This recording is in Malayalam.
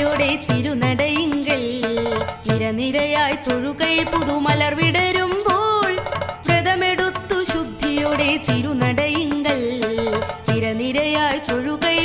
ശുദ്ധിയോടെ തിരുനടയിങ്കൽ നിരനിരയായി തൊഴുകൈ പുതുമലർ വിടരുമ്പോൾ വ്രതമെടുത്തു ശുദ്ധിയോടെ തിരുനടയിങ്കൽ നിരനിരയായി തൊഴുകൈ